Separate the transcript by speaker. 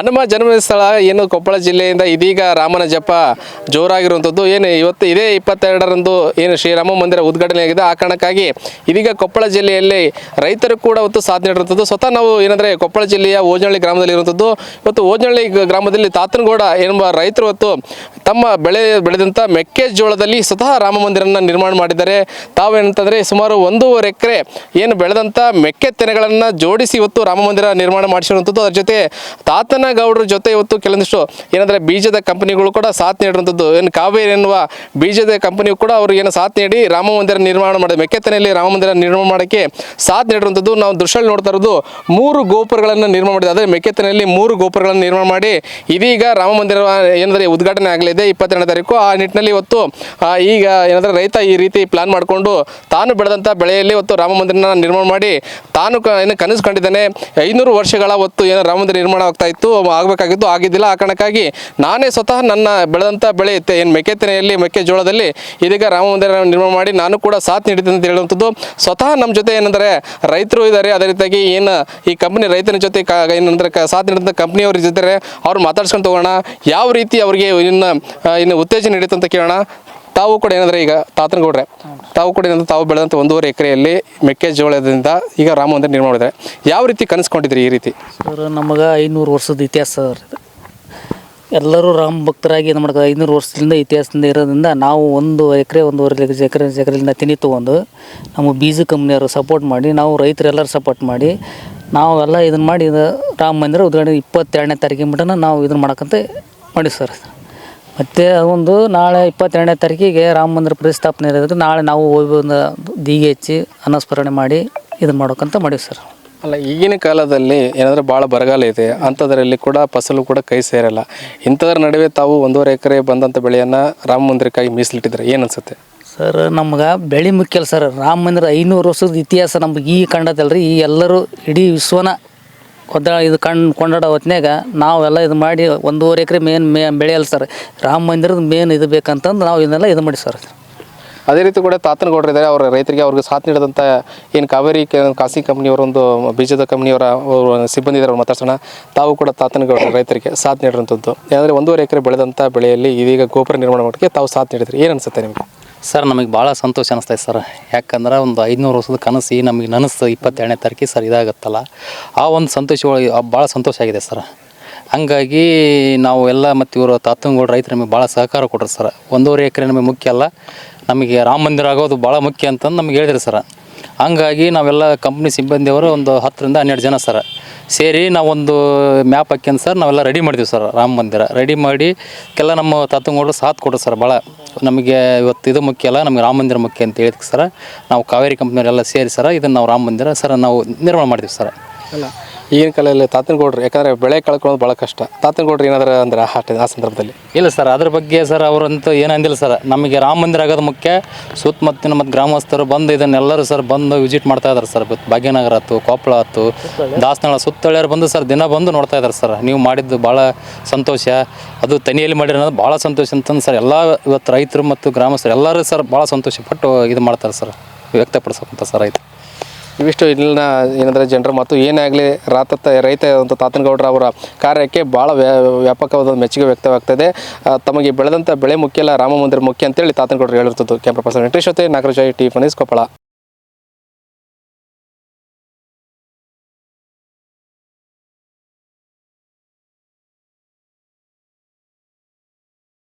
Speaker 1: ಹನುಮ ಜನ್ಮ ಸ್ಥಳ ಏನು ಕೊಪ್ಪಳ ಜಿಲ್ಲೆಯಿಂದ ಇದೀಗ ರಾಮನ ಜಪ ಜೋರಾಗಿರುವಂಥದ್ದು. ಏನು ಇವತ್ತು ಇದೇ ಇಪ್ಪತ್ತೆರಡರಂದು ಏನು ಶ್ರೀರಾಮ ಮಂದಿರ ಉದ್ಘಾಟನೆ ಆಗಿದೆ. ಆ ಕಾರಣಕ್ಕಾಗಿ ಇದೀಗ ಕೊಪ್ಪಳ ಜಿಲ್ಲೆಯಲ್ಲಿ ರೈತರು ಕೂಡ ಇವತ್ತು ಸಾಧನೆ ನೀಡಿರುವಂಥದ್ದು. ಸ್ವತಃ ನಾವು ಏನಂದರೆ ಕೊಪ್ಪಳ ಜಿಲ್ಲೆಯ ಓಜನಹಳ್ಳಿ ಗ್ರಾಮದಲ್ಲಿ ಇರುವಂಥದ್ದು. ಇವತ್ತು ಓಜನಹಳ್ಳಿ ಗ್ರಾಮದಲ್ಲಿ ತಾತನಗೌಡ ಎಂಬ ರೈತರು ಇವತ್ತು ತಮ್ಮ ಬೆಳೆ ಬೆಳೆದಂಥ ಮೆಕ್ಕೆಜೋಳದಲ್ಲಿ ಸ್ವತಃ ರಾಮ ಮಂದಿರನ ನಿರ್ಮಾಣ ಮಾಡಿದ್ದಾರೆ. ತಾವೇನಂತಂದರೆ ಸುಮಾರು ಒಂದೂವರೆ ಎಕರೆ ಏನು ಬೆಳೆದಂಥ ಮೆಕ್ಕೆ ತೆನೆಗಳನ್ನು ಜೋಡಿಸಿ ಇವತ್ತು ರಾಮ ಮಂದಿರ ನಿರ್ಮಾಣ ಮಾಡಿಸಿರುವಂಥದ್ದು. ಅದರ ಜೊತೆ ತಾತನ ಗೌಡರ ಜೊತೆ ಇವತ್ತು ಕೆಲವೊಂದಿಷ್ಟು ಏನಂದರೆ ಬೀಜದ ಕಂಪನಿಗಳು ಕೂಡ ಸಾಥ್ ನೀಡುವಂಥದ್ದು ಏನು ಕಾವೇರಿ ಎನ್ನುವ ಬೀಜದ ಕಂಪನಿಯು ಕೂಡ ಅವರು ಏನು ಸಾಥ್ ನೀಡಿ ರಾಮ ಮಂದಿರ ನಿರ್ಮಾಣ ಮಾಡಿದ ಮೆಕ್ಕೆತನೆಯಲ್ಲಿ ರಾಮ ಮಂದಿರ ನಿರ್ಮಾಣ ಮಾಡೋಕ್ಕೆ ಸಾಥ್ ನೀಡಿರುವಂಥದ್ದು. ನಾವು ದೃಶ್ಯದಲ್ಲಿ ನೋಡ್ತಾ ಇರೋದು ಮೂರು ಗೋಪುರಗಳನ್ನು ನಿರ್ಮಾಣ ಮಾಡಿದೆ. ಅದೇ ಮೆಕ್ಕೆತನೆಯಲ್ಲಿ ಮೂರು ಗೋಪುರಗಳನ್ನು ನಿರ್ಮಾಣ ಮಾಡಿ ಇದೀಗ ರಾಮ ಮಂದಿರ ಏನಂದರೆ ಉದ್ಘಾಟನೆ ಆಗಲಿದೆ ಇಪ್ಪತ್ತೆರಡನೇ ತಾರೀಕು. ಆ ನಿಟ್ಟಿನಲ್ಲಿ ಇವತ್ತು ಈಗ ಏನಂದರೆ ರೈತ ಈ ರೀತಿ ಪ್ಲಾನ್ ಮಾಡಿಕೊಂಡು ತಾನು ಬೆಳೆದಂಥ ಬೆಳೆಯಲ್ಲಿ ಇವತ್ತು ರಾಮ ಮಂದಿರನ ನಿರ್ಮಾಣ ಮಾಡಿ ತಾನು ಏನು ಕನಸು ಕಂಡಿದ್ದಾನೆ. ಐನೂರು ವರ್ಷಗಳ ಹೊತ್ತು ಏನು ರಾಮ ಮಂದಿರ ನಿರ್ಮಾಣ ಆಗ್ತಾ ಇತ್ತು. ಆಗಬೇಕಾಗಿತ್ತು ಆಗಿದ್ದಿಲ್ಲ. ಆ ಕಾರಣಕ್ಕಾಗಿ ನಾನೇ ಸ್ವತಃ ನನ್ನ ಬೆಳೆದಂಥ ಬೆಳೆ ಇತ್ತೆ. ಏನು ಮೆಕ್ಕೆತೆನೆಯಲ್ಲಿ ಮೆಕ್ಕೆಜೋಳದಲ್ಲಿ ಇದೀಗ ರಾಮ ಮಂದಿರ ನಿರ್ಮಾಣ ಮಾಡಿ ನಾನು ಕೂಡ ಸಾಥ್ ನೀಡಿದ್ದೆ ಅಂತ ಹೇಳುವಂಥದ್ದು. ಸ್ವತಃ ನಮ್ಮ ಜೊತೆ ಏನಂದರೆ ರೈತರು ಇದ್ದಾರೆ. ಅದೇ ರೀತಿಯಾಗಿ ಏನು ಈ ಕಂಪನಿ ರೈತನ ಜೊತೆ ಏನಂದ್ರೆ ಕ, ಸಾಥ್ ನೀಡಿದಂಥ ಕಂಪ್ನಿಯವ್ರ ಜೊತೆ ಅವ್ರು ಮಾತಾಡ್ಸ್ಕೊಂಡು ತಗೋಣ. ಯಾವ ರೀತಿ ಅವರಿಗೆ ಇನ್ನು ಇನ್ನು ಉತ್ತೇಜನ ನೀಡುತ್ತಂತ ಕೇಳೋಣ. ತಾವು ಕೂಡ ಏನಂದ್ರೆ ಈಗ ತಾತನಗೌಡ್ರೆ, ತಾವು ಕೂಡ ಏನಂದ್ರೆ ತಾವು ಬೆಳೆದಂಥ ಒಂದೂವರೆ ಎಕರೆಯಲ್ಲಿ ಮೆಕ್ಕೆಜೋಳದಿಂದ ಈಗ ರಾಮ ಮಂದಿರ ನಿರ್ಮಾಣ ಮಾಡಿದ್ದಾರೆ. ಯಾವ ರೀತಿ ಕನಸ್ಕೊಂಡಿದ್ರಿ ಈ ರೀತಿ?
Speaker 2: ಸರ್, ನಮಗೆ ಐನೂರು ವರ್ಷದ ಇತಿಹಾಸ ಸರ್ ಎಲ್ಲರೂ ರಾಮ ಭಕ್ತರಾಗಿ ಏನು ಮಾಡ್ತಾರೆ, ಐನೂರು ವರ್ಷದಿಂದ ಇತಿಹಾಸದಿಂದ ಇರೋದ್ರಿಂದ ನಾವು ಒಂದು ಎಕರೆ, ಒಂದೂವರೆ ಎಕರೆ, ಎಕರೆಯಿಂದ ತಿನಿ ತೊಗೊಂಡು ನಮ್ಮ ಬೀಜ ಕಂಪ್ನಿಯವರು ಸಪೋರ್ಟ್ ಮಾಡಿ, ನಾವು ರೈತರೆಲ್ಲರೂ ಸಪೋರ್ಟ್ ಮಾಡಿ, ನಾವೆಲ್ಲ ಇದನ್ನು ಮಾಡಿ ರಾಮ ಮಂದಿರ ಉದ್ಘಾಟನೆ ಇಪ್ಪತ್ತೆರಡನೇ ತಾರೀಕಿನ ಮಟನ ನಾವು ಇದನ್ನು ಮಾಡಕ್ಕಂತ ಮಾಡಿ ಸರ್. ಮತ್ತು ಒಂದು ನಾಳೆ ಇಪ್ಪತ್ತೆರಡನೇ ತಾರೀಕಿಗೆ ರಾಮ ಮಂದಿರ ಪ್ರತಿಷ್ಠಾಪನೆ ಇರೋದ್ರೆ ನಾಳೆ ನಾವು ಹೋಗಿ ಒಂದು ದೀಗೆ ಹಚ್ಚಿ ಅನ್ನಸ್ಮರಣೆ ಮಾಡಿ ಇದನ್ನು ಮಾಡೋಕ್ಕಂತ ಮಾಡೀವಿ ಸರ್.
Speaker 1: ಅಲ್ಲ ಈಗಿನ ಕಾಲದಲ್ಲಿ ಏನಂದ್ರೆ ಭಾಳ ಬರಗಾಲ ಇದೆ ಅಂಥದ್ರಲ್ಲಿ ಕೂಡ ಫಸಲು ಕೂಡ ಕೈ ಸೇರಲ್ಲ. ಇಂಥದ್ರ ನಡುವೆ ತಾವು ಒಂದೂವರೆ ಎಕರೆ ಬಂದಂಥ ಬೆಳೆಯನ್ನು ರಾಮ ಮಂದಿರಕ್ಕಾಗಿ ಮೀಸಲಿಟ್ಟಿದ್ರೆ ಏನು ಅನಿಸುತ್ತೆ?
Speaker 2: ಸರ್ ನಮ್ಗೆ ಬೆಳೆ ಮುಖ್ಯ ಅಲ್ಲ ಸರ್. ರಾಮ ಮಂದಿರ ಐನೂರು ವರ್ಷದ ಇತಿಹಾಸ ನಮ್ಗೆ ಈ ಕಂಡದಲ್ರಿ. ಈ ಎಲ್ಲರೂ ಇಡೀ ವಿಶ್ವನ ಒದ್ದ ಇದು ಕಣ್ ಕೊಂಡಾಡೋ ಹೊತ್ನ್ಯಾಗ ನಾವೆಲ್ಲ ಇದು ಮಾಡಿ ಒಂದೂವರೆ ಎಕರೆ ಮೇನ್ ಮೇ ಬೆಳೆಯಲ್ಲ ಸರ್. ರಾಮ ಮಂದಿರದ ಮೇನ್ ಇದು ಬೇಕಂತಂದು ನಾವು ಇದನ್ನೆಲ್ಲ ಇದು ಮಾಡಿ ಸರ್.
Speaker 1: ಅದೇ ರೀತಿ ಕೂಡ ತಾತನಗೌಡರು ಇದ್ದಾರೆ. ಅವರ ರೈತರಿಗೆ ಅವ್ರಿಗೆ ಸಾಥ್ ನೀಡಿದಂಥ ಏನು ಕಾವೇರಿ ಖಾಸಗಿ ಕಂಪ್ನಿಯವರ ಒಂದು ಬೀಜದ ಕಂಪ್ನಿಯವರ ಸಿಬ್ಬಂದಿ ಇದ್ದಾರೆ, ಅವ್ರು ಮಾತಾಡ್ಸೋಣ. ತಾವು ಕೂಡ ತಾತನಗೌಡ ರೈತರಿಗೆ ಸಾಥ್ ನೀಡಿರುವಂಥದ್ದು ಯಾಕಂದರೆ ಒಂದೂವರೆ ಎಕರೆ ಬೆಳೆದಂಥ ಬೆಳೆಯಲ್ಲಿ ಇದೀಗ ಗೋಪುರ ನಿರ್ಮಾಣ ಮಾಡೋಕ್ಕೆ ತಾವು ಸಾಥ್ ನೀಡಿದ್ರಿ. ಏನು ಅನ್ಸುತ್ತೆ ನಿಮಗೆ?
Speaker 3: ಸರ್, ನಮಗೆ ಭಾಳ ಸಂತೋಷ ಅನಿಸ್ತೈತೆ ಸರ್. ಯಾಕಂದ್ರೆ ಒಂದು ಐದುನೂರು ವರ್ಷದ ಕನಸು ನಮಗೆ ನನಸು ಇಪ್ಪತ್ತೆರಡನೇ ತಾರೀಕು ಸರ್ ಇದಾಗತ್ತಲ್ಲ. ಆ ಒಂದು ಸಂತೋಷ ಒಳಗೆ ಭಾಳ ಸಂತೋಷ ಆಗಿದೆ ಸರ್. ಹಂಗಾಗಿ ನಾವು ಎಲ್ಲ ಮತ್ತು ಇವರು ತಾತನಗೌಡ ರೈತರು ನಮಗೆ ಭಾಳ ಸಹಕಾರ ಕೊಟ್ಟರು ಸರ್. ಒಂದೂವರೆ ಎಕರೆ ನಮಗೆ ಮುಖ್ಯ ಅಲ್ಲ. ನಮಗೆ ರಾಮ ಮಂದಿರ ಆಗೋದು ಭಾಳ ಮುಖ್ಯ ಅಂತಂದು ನಮಗೆ ಹೇಳಿದ್ರು ಸರ್. ಹಂಗಾಗಿ ನಾವೆಲ್ಲ ಕಂಪ್ನಿ ಸಿಬ್ಬಂದಿಯವರು ಒಂದು ಹತ್ತರಿಂದ ಹನ್ನೆರಡು ಜನ ಸರ್. ಸೇರಿ ನಾವೊಂದು ಮ್ಯಾಪ್ ಹಾಕ್ಯಂದು ಸರ್, ನಾವೆಲ್ಲ ರೆಡಿ ಮಾಡಿದ್ವಿ ಸರ್ ರಾಮ ಮಂದಿರ. ರೆಡಿ ಮಾಡಿ ಕೆಲ ನಮ್ಮ ತಾತಂಗೋಡು ಸಾಥ್ ಕೊಟ್ಟರು ಸರ್ ಭಾಳ. ನಮಗೆ ಇವತ್ತು ಇದು ಮುಖ್ಯ ಅಲ್ಲ, ನಮಗೆ ರಾಮ ಮಂದಿರ ಮುಖ್ಯ ಅಂತ ಹೇಳಿದ್ಕೆ ಸರ್. ನಾವು ಕಾವೇರಿ ಕಂಪ್ನಿಯವರೆಲ್ಲ ಸೇರಿ ಸರ್, ಇದನ್ನು ನಾವು ರಾಮ ಮಂದಿರ ಸರ್, ನಾವು ನಿರ್ಮಾಣ ಮಾಡ್ತೀವಿ ಸರ್.
Speaker 1: ಅಲ್ಲ ಈಗಿನ ಕಾಲದಲ್ಲಿ ತಾತನಗೌಡರು ಯಾಕಂದರೆ ಬೆಳೆ ಕಳ್ಕೊಳ್ಳೋದು ಭಾಳ ಕಷ್ಟ. ತಾತನಗೌಡರು ಏನಾದ್ರೆ ಅಂದ್ರೆ ಆ ಆ ಸಂದರ್ಭದಲ್ಲಿ.
Speaker 3: ಇಲ್ಲ ಸರ್, ಅದ್ರ ಬಗ್ಗೆ ಸರ್ ಅವರಂತೂ ಏನಂದಿಲ್ಲ ಸರ್. ನಮಗೆ ರಾಮ ಮಂದಿರ ಆಗೋದು ಮುಖ್ಯ. ಸುತ್ತಮುತ್ತಿನ ಮತ್ತು ಗ್ರಾಮಸ್ಥರು ಬಂದು ಇದನ್ನೆಲ್ಲರೂ ಸರ್ ಬಂದು ವಿಸಿಟ್ ಮಾಡ್ತಾ ಇದ್ದಾರೆ ಸರ್. ಭಾಗ್ಯನಗರ ಆಯ್ತು, ಕೊಪ್ಪಳ ಆಯ್ತು ದಾಸನಳ ಸುತ್ತಳಿಯರು ಬಂದು ಸರ್ ದಿನ ಬಂದು ನೋಡ್ತಾ ಇದ್ದಾರೆ ಸರ್. ನೀವು ಮಾಡಿದ್ದು ಭಾಳ ಸಂತೋಷ. ಅದು ತನಿಯಲ್ಲಿ ಮಾಡಿರೋದು ಭಾಳ ಸಂತೋಷ ಅಂತಂದು ಸರ್ ಎಲ್ಲ ಇವತ್ತು ರೈತರು ಮತ್ತು ಗ್ರಾಮಸ್ಥರು ಎಲ್ಲರೂ ಸರ್ ಭಾಳ ಸಂತೋಷ ಪಟ್ಟು ಇದು ಮಾಡ್ತಾರೆ ಸರ್. ವ್ಯಕ್ತಪಡಿಸೋಂಥ ಸರ್ ಆಯ್ತು
Speaker 1: ಇವಿಷ್ಟು ಇಲ್ಲಿನ ಏನಂದರೆ ಜನರ ಮತ್ತು ಏನೇ ಆಗಲಿ, ರಾತ ರೈತ ಅಂತ ತಾತನಗೌಡರ ಅವರ ಕಾರ್ಯಕ್ಕೆ ಭಾಳ ವ್ಯಾ, ವ್ಯಾಪಕವಾದ ಮೆಚ್ಚುಗೆ ವ್ಯಕ್ತವಾಗ್ತದೆ. ತಮಗೆ ಬೆಳೆದಂಥ ಬೆಳೆ ಮುಖ್ಯ ಅಲ್ಲ, ರಾಮ ಮಂದಿರ ಮುಖ್ಯ ಅಂತೇಳಿ ತಾತನಗೌಡರು ಹೇಳಿರ್ತದ್ದು. ಕ್ಯಾಮ್ರಾ ಪರ್ಸನ್ ವೆಂಕಟೇಶ್ ಜೊತೆ ನಾಗರಾಜ್ ಟಿ ಮನೀಶ್ ಕೊಪ್ಪಳ.